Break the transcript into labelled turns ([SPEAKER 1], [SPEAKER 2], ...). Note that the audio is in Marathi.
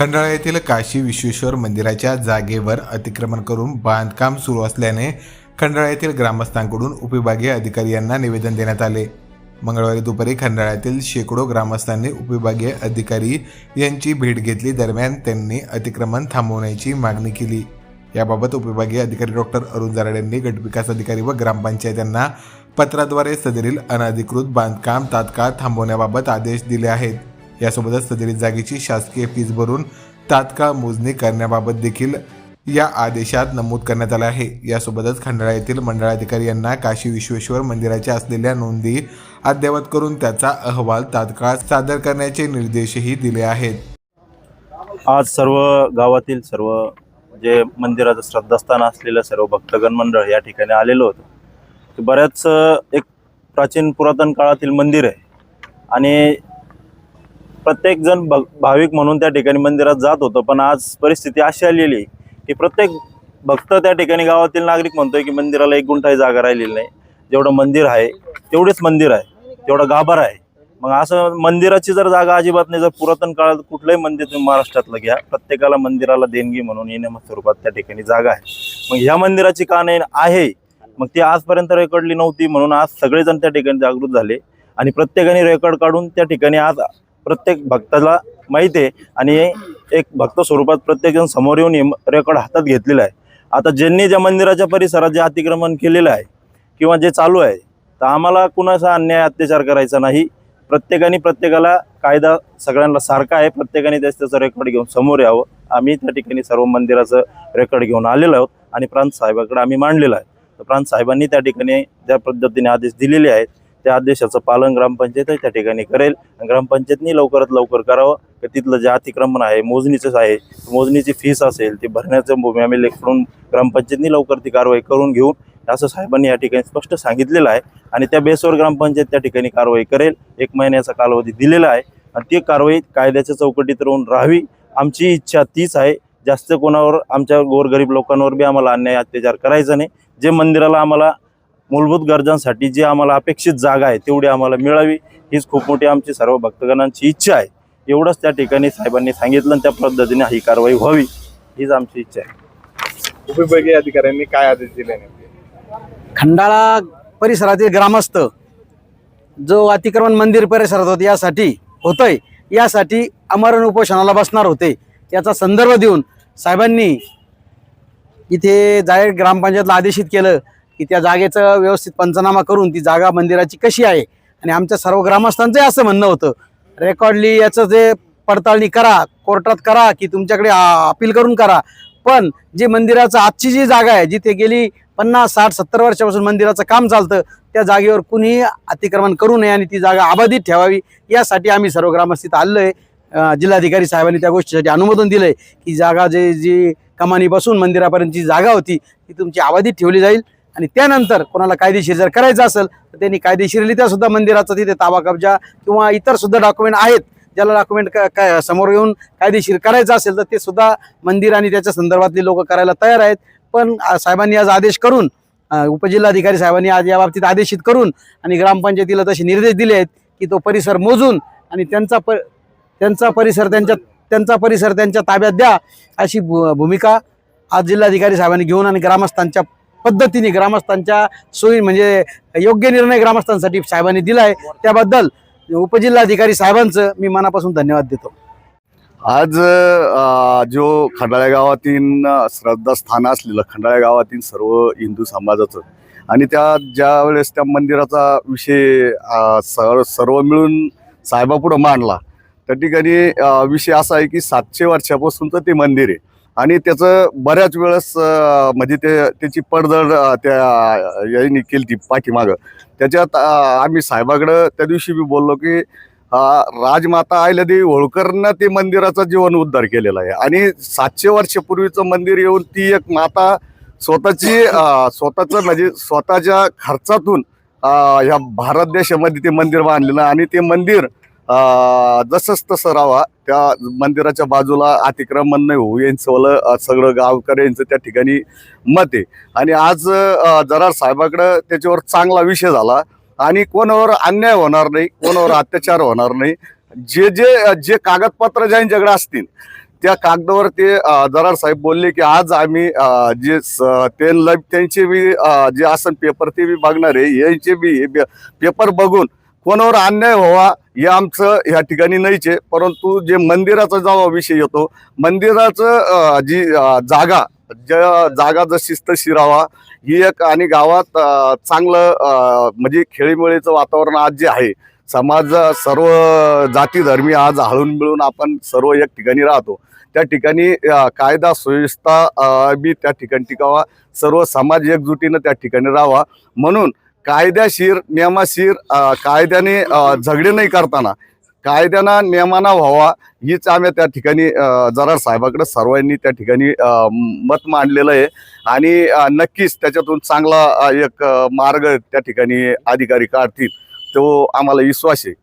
[SPEAKER 1] खंडाळा येथील काशी विश्वेश्वर मंदिराच्या जागेवर अतिक्रमण करून बांधकाम सुरू असल्याने खंडाळा येथील ग्रामस्थांकडून उपविभागीय अधिकारी यांना निवेदन देण्यात आले. मंगळवारी दुपारी खंडाळ्यातील शेकडो ग्रामस्थांनी उपविभागीय अधिकारी यांची भेट घेतली. दरम्यान त्यांनी अतिक्रमण थांबवण्याची मागणी केली. याबाबत उपविभागीय अधिकारी डॉक्टर अरुण जारड यांनी गटविकास अधिकारी व ग्रामपंचायतींना पत्राद्वारे सदरील अनधिकृत बांधकाम तात्काळ थांबवण्याबाबत आदेश दिले आहेत. यासोबतच सदरील जागेची शासकीय फीज भरून तात्काळ मोजणी करण्याबाबत देखील या आदेशात नमूद करण्यात आलं आहे. यासोबतच खंडाळा येथील मंडळाधिकारी यांना काशी विश्वेश्वर मंदिराच्या असलेल्या नोंदी अद्ययावत करून त्याचा अहवाल तात्काळ सादर करण्याचे निर्देशही दिले आहेत.
[SPEAKER 2] आज सर्व गावातील सर्व जे मंदिराचं श्रद्धास्थान असलेलं सर्व भक्तगण मंडळ या ठिकाणी आलेलो होतं. बऱ्याच एक प्राचीन पुरातन काळातील मंदिर आहे. आणि प्रत्येक जण भ भाविक म्हणून त्या ठिकाणी मंदिरात जात होतं. पण आज परिस्थिती अशी आलेली आहे की प्रत्येक भक्त त्या ठिकाणी गावातील नागरिक म्हणतोय की मंदिराला एक गुंठाही जागा राहिलेली नाही. जेवढं मंदिर आहे तेवढेच मंदिर आहे तेवढा गाभार आहे. मग असं मंदिराची जर जागा अजिबात नाही जर पुरातन काळात कुठलंही मंदिर तुम्ही महाराष्ट्रातलं घ्या प्रत्येकाला मंदिराला देणगी म्हणून येण्या स्वरूपात त्या ठिकाणी जागा आहे. मग ह्या मंदिराची का नाही आहे मग ती आजपर्यंत रेकॉर्डली नव्हती म्हणून आज सगळेजण त्या ठिकाणी जागृत झाले. आणि प्रत्येकाने रेकॉर्ड काढून त्या ठिकाणी आज प्रत्येक भक्ताला माहिती आहे. आणि एक भक्त स्वरूपात प्रत्येकजण समोर येऊन रेकॉर्ड हातात घेतलेला आहे. आता ज्यांनी ज्या मंदिराच्या परिसरात जे अतिक्रमण केलेलं आहे किंवा जे चालू आहे तर आम्हाला कुणाचा अन्याय अत्याचार करायचा नाही. प्रत्येकाने प्रत्येकाला कायदा सगळ्यांना सारखा आहे. प्रत्येकाने त्याच त्याचं रेकॉर्ड घेऊन समोर यावं. आम्ही त्या ठिकाणी सर्व मंदिराचं रेकॉर्ड घेऊन आलेलो आहोत. आणि प्रांत साहेबाकडे आम्ही मांडलेलं आहे. तर प्रांत साहेबांनी त्या ठिकाणी ज्या पद्धतीने आदेश दिलेले आहेत त्या आदेशाचं पालन ग्रामपंचायत त्या ठिकाणी करेल. ग्रामपंचायतनी लवकरात लवकर करावं की तिथलं जे अतिक्रमण आहे मोजणीचंच आहे मोजणीची फीस असेल ती भरण्याचं भूमी आम्ही लेखून ग्रामपंचायतनी लवकर ती कारवाई करून घेऊन असं साहेबांनी या ठिकाणी स्पष्ट सांगितलेलं आहे. आणि त्या बेसवर ग्रामपंचायत त्या ठिकाणी कारवाई करेल. एक महिन्याचा कालावधी दिलेला आहे. आणि ती कारवाई कायद्याच्या चौकटीत राहून राहावी आमची इच्छा तीच आहे. जास्त कोणावर आमच्या गोरगरीब लोकांवर बी आम्हाला अन्याय अत्याचार करायचा नाही. जे मंदिराला आम्हाला मूलभूत गरजांसाठी जी आम्हाला अपेक्षित जागा आहे तेवढी आम्हाला मिळावी हीच खूप मोठी आमची सर्व भक्तगणांची इच्छा आहे. एवढंच त्या ठिकाणी साहेबांनी सांगितलं आणि त्या पद्धतीने ही कारवाई व्हावी हीच आमची इच्छा आहे.
[SPEAKER 3] उपविभागीय अधिकाऱ्यांनी काय आदेश दिले
[SPEAKER 4] खंडाळा परिसरातील ग्रामस्थ जो अतिक्रमण मंदिर परिसरात होते यासाठी होतंय यासाठी अमरण उपोषणाला बसणार होते याचा संदर्भ देऊन साहेबांनी इथे जाहीर ग्रामपंचायतला आदेशित केलं. की त्या जागेचं व्यवस्थित पंचनामा करून ती जागा मंदिराची कशी आहे? आणि आमच्या सर्व ग्रामस्थांचंही असं म्हणणं होतं. रेकॉर्डली याचं जे पडताळणी करा कोर्टात करा की तुमच्याकडे अपील करून करा. पण जे मंदिराचं आजची जी जागा आहे जिथे गेली पन्नास साठ सत्तर वर्षापासून मंदिराचं काम चालतं त्या जागेवर कुणीही अतिक्रमण करू नये आणि ती जागा अबाधित ठेवावी यासाठी आम्ही सर्व ग्रामस्थित आलो आहे जिल्हाधिकारी साहेबांनी त्या गोष्टीसाठी अनुमोदन दिलं आहे की जागा जे जी कमानी बसून मंदिरापर्यंतची जागा होती ती तुमची अबाधित ठेवली जाईल. आणि त्यानंतर कोणाला कायदेशीर जर करायचं असेल तर त्यांनी कायदेशीररित्या सुद्धा मंदिराचा तिथे ताबा कब्जा किंवा इतर सुद्धा डॉक्युमेंट आहेत ज्याला डॉक्युमेंट काय समोर येऊन कायदेशीर करायचं असेल तर ते सुद्धा मंदिर आणि त्याच्या संदर्भातले लोक करायला तयार आहेत. पण साहेबांनी आज आदेश करून उपजिल्हाधिकारी साहेबांनी आज याबाबतीत आदेशित करून आणि ग्रामपंचायतीला तसे निर्देश दिले आहेत की तो परिसर मोजून आणि त्यांचा प त्यांचा परिसर त्यांच्या त्यांचा परिसर त्यांच्या ताब्यात द्या अशी भूमिका आज जिल्हाधिकारी साहेबांनी घेऊन आणि ग्रामस्थांच्या पद्धतीने ग्रामस्थांच्या सोयी म्हणजे योग्य निर्णय ग्रामस्थांसाठी साहेबांनी दिला आहे त्याबद्दल उपजिल्हाधिकारी साहेबांचं मी मनापासून धन्यवाद देतो.
[SPEAKER 5] आज जो खंडाळ्या गावातील श्रद्धास्थान असलेलं खंडाळ्या गावातील सर्व हिंदू समाजाचं आणि त्या ज्या वेळेस त्या मंदिराचा विषय अ, सर्व मिळून साहेबापुढं मांडला त्या ठिकाणी विषय असा आहे की सातशे वर्षापासूनचं ते मंदिर आहे. आणि त्याचं बऱ्याच वेळेस म्हणजे ते त्याची पडझड त्या यांनी केली ती पाठीमागं. त्याच्यात आम्ही साहेबाकडं त्या दिवशी मी बोललो की राजमाता राजमाता देवी होळकरनं ते मंदिराचा जीवन उद्धार केलेला आहे. आणि सातशे वर्षापूर्वीचं मंदिर येऊन ती एक माता स्वतःची स्वतःचं म्हणजे स्वतःच्या खर्चातून ह्या भारत देशामध्ये ते मंदिर बांधलेलं आणि ते मंदिर जसंच तसं त्या मंदिराच्या बाजूला अतिक्रमण नाही होऊ. यांचं सगळं गावकर सगळं गावकऱ्यांचं त्या ठिकाणी मत आहे. आणि आज जरार साहेबाकडं त्याच्यावर चांगला विषय झाला. आणि कोणावर अन्याय होणार नाही कोणावर अत्याचार होणार नाही. जे जे जे कागदपत्र ज्यांच्याकडे असतील त्या कागदावर ते जरार साहेब बोलले की आज आम्ही जे स- ते त्यांचे बी जे असन पेपर ते बी बघणार आहे. यांचे बी हे बी- पेपर बघून कोणावर अन्याय व्हावा हे आमचं ह्या ठिकाणी नाहीच आहे. परंतु जे मंदिराचा जेव्हा विषय येतो मंदिराचं जी जागा ज्या जागा जशी तशी राहावा ही एक आणि गावात चांगलं म्हणजे खेळीमेळीचं वातावरण आज जे आहे समाज सर्व जाती धर्मी आज हळून मिळून आपण सर्व एक ठिकाणी राहतो. त्या ठिकाणी कायदा सुव्यवस्था बी त्या ठिकाणी टिकावा सर्व समाज एकजुटीनं त्या ठिकाणी राहावा. म्हणून कायद्याशीर नियमाशीर कायद्याने झगडे नाही करताना कायद्यानं नियमाना व्हावा हीच आम्ही त्या ठिकाणी जरा जरार साहेबाकडे सर्वांनी त्या ठिकाणी मत मांडलेलं आहे. आणि नक्कीच त्याच्यातून चांगला एक मार्ग त्या ठिकाणी अधिकारी काढतील तो आम्हाला विश्वास आहे.